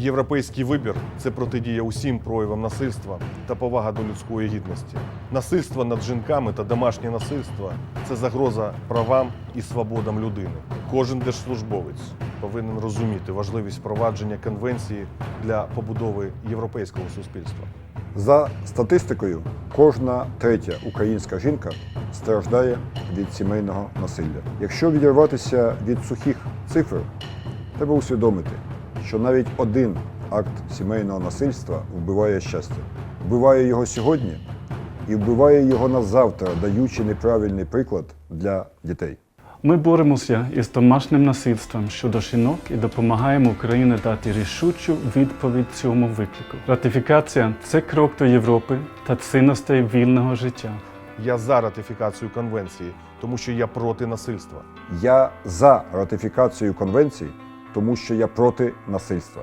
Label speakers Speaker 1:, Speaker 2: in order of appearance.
Speaker 1: Європейський вибір це протидія усім проявам насильства та повага до людської гідності. Насильство над жінками та домашнє насильство це загроза правам і свободам людини. Кожен держслужбовець повинен розуміти важливість впровадження конвенції для побудови європейського суспільства.
Speaker 2: За статистикою, кожна третя українська жінка страждає від сімейного насилля. Якщо відірватися від сухих цифр, треба усвідомити, що навіть один акт сімейного насильства вбиває щастя, вбиває його сьогодні і вбиває його на завтра, даючи неправильний приклад для дітей.
Speaker 3: Ми боремося із домашнім насильством щодо жінок і допомагаємо Україні дати рішучу відповідь цьому виклику. Ратифікація це крок до Європи та цінностей вільного життя.
Speaker 1: Я за ратифікацію конвенції, тому що я проти насильства.
Speaker 2: Я за ратифікацію конвенції, тому що я проти насильства.